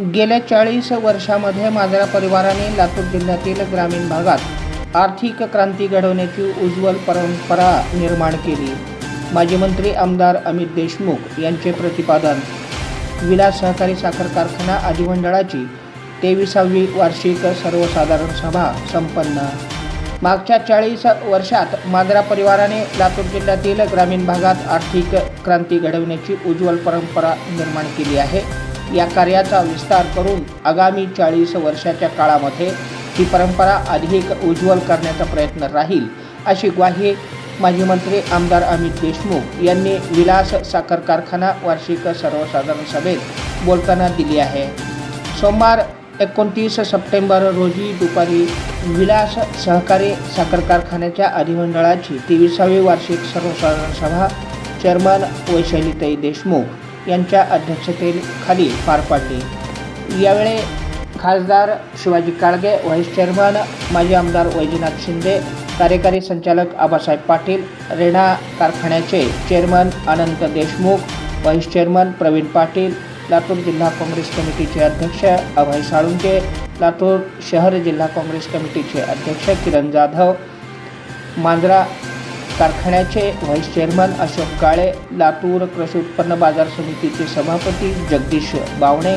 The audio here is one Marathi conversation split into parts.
गेल्या चाळीस वर्षामध्ये माजरा परिवाराने लातूर जिल्ह्यातील ग्रामीण भागात आर्थिक क्रांती घडवण्याची उज्ज्वल परंपरा निर्माण केली. माजी मंत्री आमदार अमित देशमुख यांचे प्रतिपादन. विलास सहकारी साखर कारखाना अधिमंडळाची तेविसावी वार्षिक सर्वसाधारण सभा संपन्न. मागच्या चाळीस वर्षात माजरा परिवाराने लातूर जिल्ह्यातील ग्रामीण भागात आर्थिक क्रांती घडवण्याची उज्ज्वल परंपरा निर्माण केली आहे. या कार्याचा विस्तार करून आगामी चाळीस वर्षाच्या काळामध्ये ही परंपरा अधिक उज्ज्वल करण्याचा प्रयत्न राहील अशी ग्वाही माजी मंत्री आमदार अमित देशमुख यांनी विलास साखर कारखाना वार्षिक सर्वसाधारण सभेत बोलताना दिली आहे. सोमवार एकोणतीस सप्टेंबर रोजी दुपारी विलास सहकारी साखर कारखान्याच्या अधिमंडळाची तेविसावी वार्षिक सर्वसाधारण सभा चेअरमन वैशालीताई देशमुख यांच्या अध्यक्षतेखाली पार पाडली. यावेळी खासदार शिवाजी काळगे व्हाईस चेअरमन माजी आमदार वैजनाथ शिंदे कार्यकारी संचालक आबासाहेब पाटील रेणा कारखान्याचे chairman Anant Deshmukh vice chairman Pravin Patil Latur जिल्हा काँग्रेस कमिटीचे अध्यक्ष अभय साळुंके लातूर शहर जिल्हा काँग्रेस कमिटीचे अध्यक्ष किरण जाधव मांजरा कारखान्याचे व्हाईस चेअरमन अशोक काळे लातूर कृषी उत्पन्न बाजार समितीचे सभापती जगदीश बावणे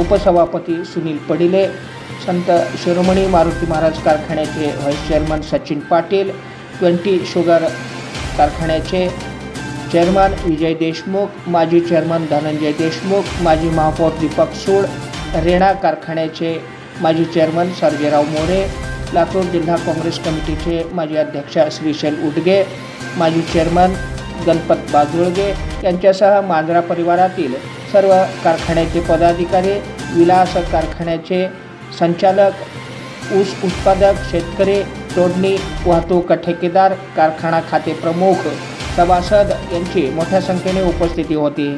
उपसभापती सुनील पडिले संत शिरोमणी मारुती महाराज कारखान्याचे vice chairman Sachin Patil twenty sugar कारखान्याचे चेअरमन विजय देशमुख माजी चेअरमन धनंजय देशमुख माजी महापौर दीपक सूळ रेणा कारखान्याचे माजी चेअरमन सर्जेराव मोरे लातूर जिल्हा काँग्रेस कमिटीचे माजी अध्यक्ष श्रीशैल उडगे माजी चेअरमन गणपत बाजुळगे यांच्यासह मांजरा परिवारातील सर्व कारखान्याचे पदाधिकारी विलास कारखान्याचे संचालक ऊस उत्पादक शेतकरी तोडणी वाहतूक ठेकेदार कारखाना खाते प्रमुख सभासद यांची मोठ्या संख्येने उपस्थिती होती.